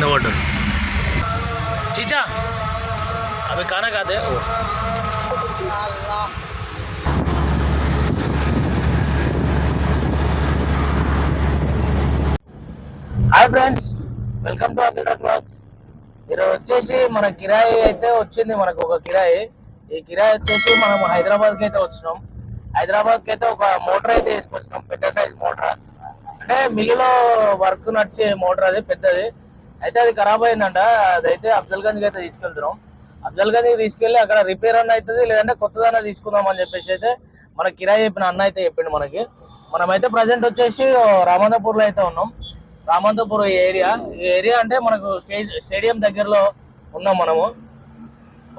కింద పడ్డాడు చీచా అవి కానా కాదే హాయ్ ఫ్రెండ్స్ వెల్కమ్ టు అగ్రికల్ క్లాత్స్ ఈరోజు వచ్చేసి మన కిరాయి అయితే వచ్చింది మనకు ఒక కిరాయి. ఈ కిరాయి వచ్చేసి మనం హైదరాబాద్కి అయితే వచ్చినాం. హైదరాబాద్కి అయితే ఒక మోటార్ అయితే తీసుకొచ్చినాం పెద్ద సైజ్ మోటార్? అంటే మిల్లులో వర్క్ నడిచే మోటార్ అది పెద్దది. అయితే అది ఖరాబ్ అయిందంట. అదైతే అఫ్జల్ గంజ్ అయితే తీసుకెళ్తున్నాం. అఫ్జల్ గంజ్ తీసుకెళ్ళి అక్కడ రిపేర్ అన్న అవుతుంది లేదంటే కొత్తదన్న తీసుకుందాం అని చెప్పేసి అయితే మన కిరాయి చెప్పిన అన్న అయితే చెప్పిండు మనకి. మనమైతే ప్రజెంట్ వచ్చేసి రామంతపూర్లో అయితే ఉన్నాం. రామంతపూర్ ఏరియా. ఈ ఏరియా అంటే మనకు స్టేజ్ స్టేడియం దగ్గరలో ఉన్నాం మనము.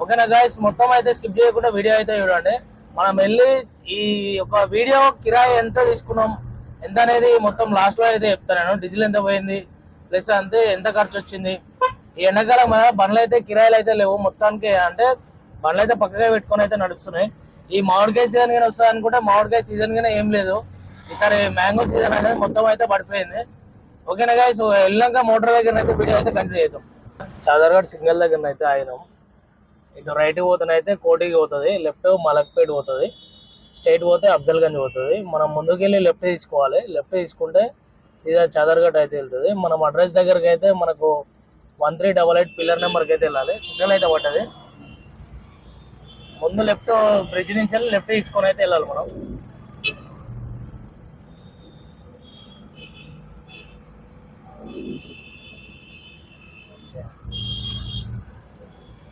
ఓకేనా గాయస్ మొత్తం అయితే స్కిప్ చేయకుండా వీడియో అయితే చూడండి. మనం వెళ్ళి ఈ యొక్క వీడియో కిరాయి ఎంత తీసుకున్నాం ఎంత అనేది మొత్తం లాస్ట్లో అయితే చెప్తాను నేను. డీజిల్ ఎంత పోయింది ప్లస్ అంతే ఎంత ఖర్చు వచ్చింది? ఈ ఎండాకాలం కదా బండ్లు అయితే కిరాయిలు అయితే లేవు. మొత్తానికి అంటే బండ్లు అయితే పక్కగా పెట్టుకొని అయితే నడుస్తున్నాయి. ఈ మామిడికాయ సీజన్ కానీ వస్తుంది అనుకుంటే మామిడికాయ సీజన్ కానీ ఏం లేదు. ఈసారి మ్యాంగో సీజన్ అనేది మొత్తం అయితే పడిపోయింది. ఓకేనా గాయస్ వెళ్ళాక మోటార్ దగ్గర అయితే వీడియో అయితే కంటిన్యూ చేసాం చాదర్గఢ్ సిగ్నల్ దగ్గర అయితే ఆగినాం. ఇటు రైట్ పోతేనే కోటికి పోతుంది. లెఫ్ట్ మలక్పేట పోతుంది. స్ట్రైట్ పోతే అఫ్జల్గంజ్ పోతుంది. మనం ముందుకెళ్ళి లెఫ్ట్ తీసుకోవాలి. లెఫ్ట్ తీసుకుంటే సీదా చాదర్గఢ్ అయితే వెళ్తుంది. మనం అడ్రస్ దగ్గరికి అయితే మనకు one three double eight pillar నెంబర్కి అయితే వెళ్ళాలి. సిగ్నల్ అయితే పడ్డది. ముందు లెఫ్ట్ బ్రిడ్జ్ నుంచి వెళ్ళి లెఫ్ట్ తీసుకొని అయితే వెళ్ళాలి మనం.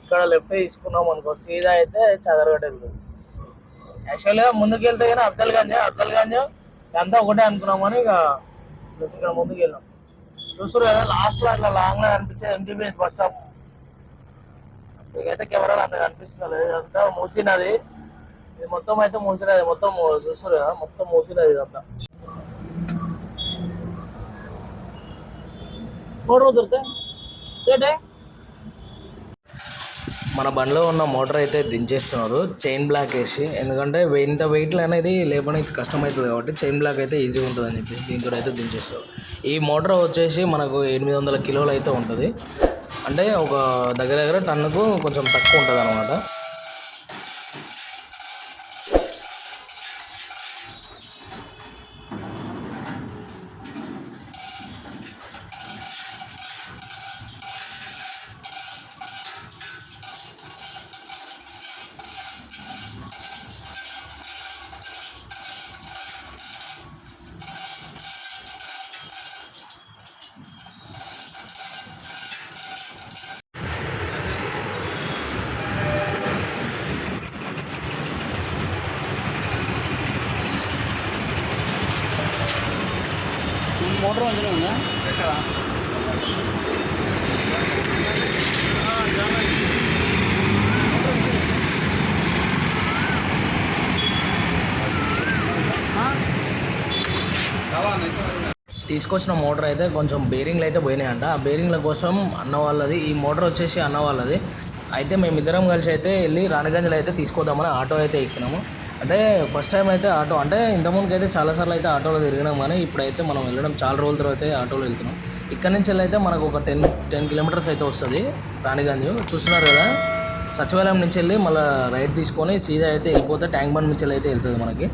ఇక్కడ లెఫ్ట్ తీసుకున్నాం అనుకో సీదా అయితే చదరగడ్డ వెళ్తుంది. యాక్చువల్గా ముందుకు వెళ్తే కానీ అఫ్జల్ గంజ్ అఫ్జల్ గంజ్ అంతా ఒకటే అనుకున్నాం అని ఇక ప్లస్ ఇక్కడ ముందుకు వెళ్ళాం చూస్తారు కదా లాస్ట్లో అట్లా లాంగ్లో కనిపించేది ఎంటీబీఎస్ బస్ స్టాప్ ఇకైతే కెమెరాలు అంత కనిపిస్తున్నది అంతా మూసినది. ఇది మొత్తం అయితే మూసినది. మొత్తం చూస్తారు కదా మొత్తం మూసినది ఇదంతా ఫోటో దొరికితే సేటే మన బండిలో ఉన్న మోటార్ అయితే దించేస్తున్నారు. చైన్ బ్లాక్ వేసి. ఎందుకంటే ఇంత వెయిట్లు అనేది లేపడానికి కష్టమవుతుంది కాబట్టి చైన్ బ్లాక్ అయితే ఈజీగా ఉంటుంది అని చెప్పేసి దీంతో అయితే దించేస్తారు. ఈ మోటార్ వచ్చేసి మనకు ఎనిమిది వందల కిలోలు అయితే ఉంటుంది. అంటే ఒక దగ్గర దగ్గర టన్నుకు కొంచెం తక్కువ ఉంటుంది అనమాట మోటార్ మంచిగా ఉందా? తీసుకొచ్చిన మోటార్ అయితే కొంచెం బేరింగ్లు అయితే పోయినాయంట. ఆ బేరింగ్ల కోసం అన్న వాళ్ళది ఈ మోటార్ వచ్చేసి అన్న వాళ్ళది. అయితే మేమిద్దరం కలిసి అయితే వెళ్ళి రాణిగంజ్లో అయితే తీసుకొద్దామని ఆటో అయితే ఎక్కినాము. అంటే ఫస్ట్ టైం అయితే ఆటో అంటే ఇంతకుముందుకు అయితే చాలాసార్లు అయితే ఆటోలో తిరిగినాం కానీ ఇప్పుడైతే మనం వెళ్ళడం చాలా రోజుల తర్వాత అయితే ఆటోలో వెళ్తున్నాం. ఇక్కడ నుంచి వెళ్ళి అయితే మనకు ఒక టెన్ టెన్ కిలోమీటర్స్ అయితే వస్తుంది రాణిగంజ్. చూస్తున్నారు కదా? సచివాలయం నుంచి వెళ్ళి మళ్ళీ రైట్ తీసుకొని సీదా అయితే వెళ్ళిపోతే ట్యాంక్ బండ్ నుంచి అయితే వెళ్తుంది మనకి.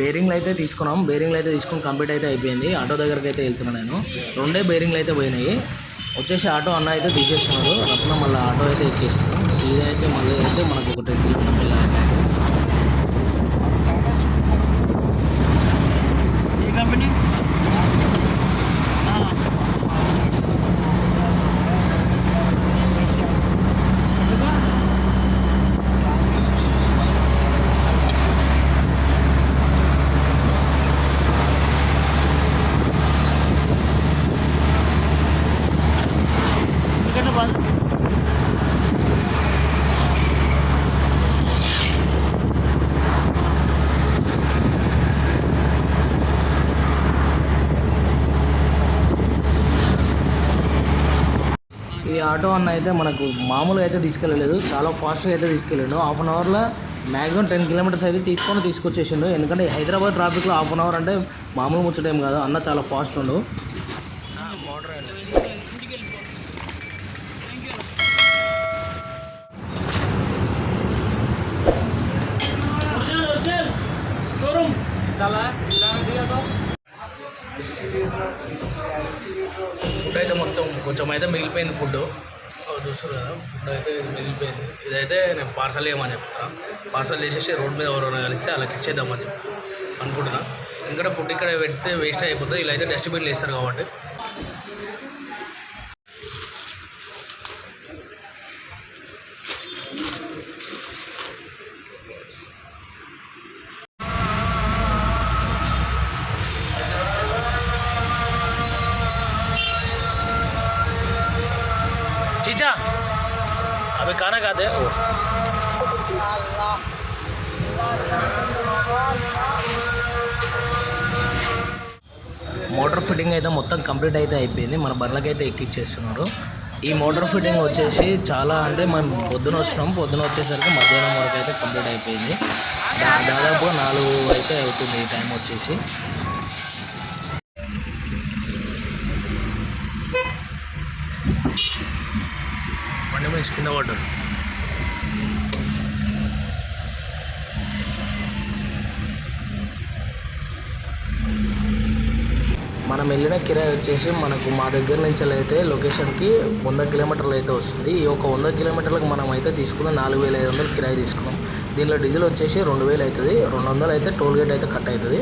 బేరింగ్లు అయితే తీసుకున్నాం. బేరింగ్లు అయితే తీసుకుని కంప్లీట్ అయితే అయిపోయింది. ఆటో దగ్గరికి అయితే వెళ్తున్నాను నేను. రెండే బేరింగ్లు అయితే పోయినాయి. వచ్చేసి ఆటో అన్న అయితే తీసేస్తున్నాడు రత్న మళ్ళీ ఆటో అయితే ఎక్కేసుకున్నాం సీదా అయితే మళ్ళీ అయితే మనకు ఒక టెన్ కిలోమీటర్స్ వెళ్ళాలి. ఆటో అన్న అయితే మనకు మామూలుగా అయితే తీసుకెళ్ళలేదు. చాలా ఫాస్ట్గా అయితే తీసుకెళ్ళాడు. హాఫ్ అన్ అవర్లో మ్యాక్సిమం టెన్ కిలోమీటర్స్ అయితే తీసుకొని తీసుకొచ్చేసిండు. ఎందుకంటే హైదరాబాద్ ట్రాఫిక్లో హాఫ్ అన్ అవర్ అంటే మామూలు ముచ్చటేం కాదు. అన్న చాలా ఫాస్ట్ ఉండు. ఫుడ్ అయితే మొత్తం కొంచెం అయితే మిగిలిపోయింది ఫుడ్ చూస్తున్నారు కదా ఫుడ్ అయితే మిగిలిపోయింది. ఇదైతే నేను పార్సల్ చేయమని చెప్తాను పార్సల్ చేసేసి రోడ్ మీద ఎవరైనా కలిస్తే వాళ్ళకి ఇచ్చేద్దామని చెప్పి అనుకుంటున్నా. ఇంకా ఫుడ్ ఇక్కడ పెడితే వేస్ట్ అయిపోతుంది. ఇలా అయితే డస్ట్బిన్లు వేస్తారు కాబట్టి. चीचा अभी खाना खाते हैं మోటార్ ఫిట్టింగ్ అయితే మొత్తం కంప్లీట్ అయితే అయిపోయింది మన బర్లకి అయితే ఎక్కిచ్చేస్తున్నారు ఈ మోటార్ ఫిట్టింగ్ వచ్చేసి చాలా అంటే మనం పొద్దున వచ్చినాం పొద్దున వచ్చేసరికి మధ్యాహ్నం వరకు అయితే కంప్లీట్ అయిపోయింది దా- దాదాపుగా నాలుగు అయితే అవుతుంది ఈ టైం వచ్చేసి బండి కింద పడ్డాడు మనం వెళ్ళిన కిరాయి వచ్చేసి మనకు మా దగ్గర నుంచి అయితే లొకేషన్కి వంద కిలోమీటర్లు అయితే వస్తుంది. ఈ ఒక వంద కిలోమీటర్లకు మనం అయితే తీసుకున్న నాలుగు వేల ఐదు వందలు కిరాయి తీసుకున్నాం. దీనిలో డీజిల్ వచ్చేసి రెండు వేలు అవుతుంది. రెండు వందలు అయితే టోల్ గేట్ అయితే కట్ అవుతుంది.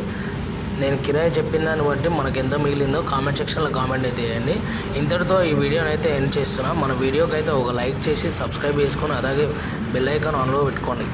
నేను కిరాయి చెప్పిన దాన్ని బట్టి మనకు ఎంత మిగిలిందో కామెంట్ సెక్షన్లో కామెంట్ అయితే చేయండి. ఇంతటితో ఈ వీడియోని అయితే ఎండ్ చేస్తున్నా. మన వీడియోకి అయితే ఒక లైక్ చేసి సబ్స్క్రైబ్ చేసుకొని అలాగే బెల్ ఐకాన్ ఆన్లో పెట్టుకోండి.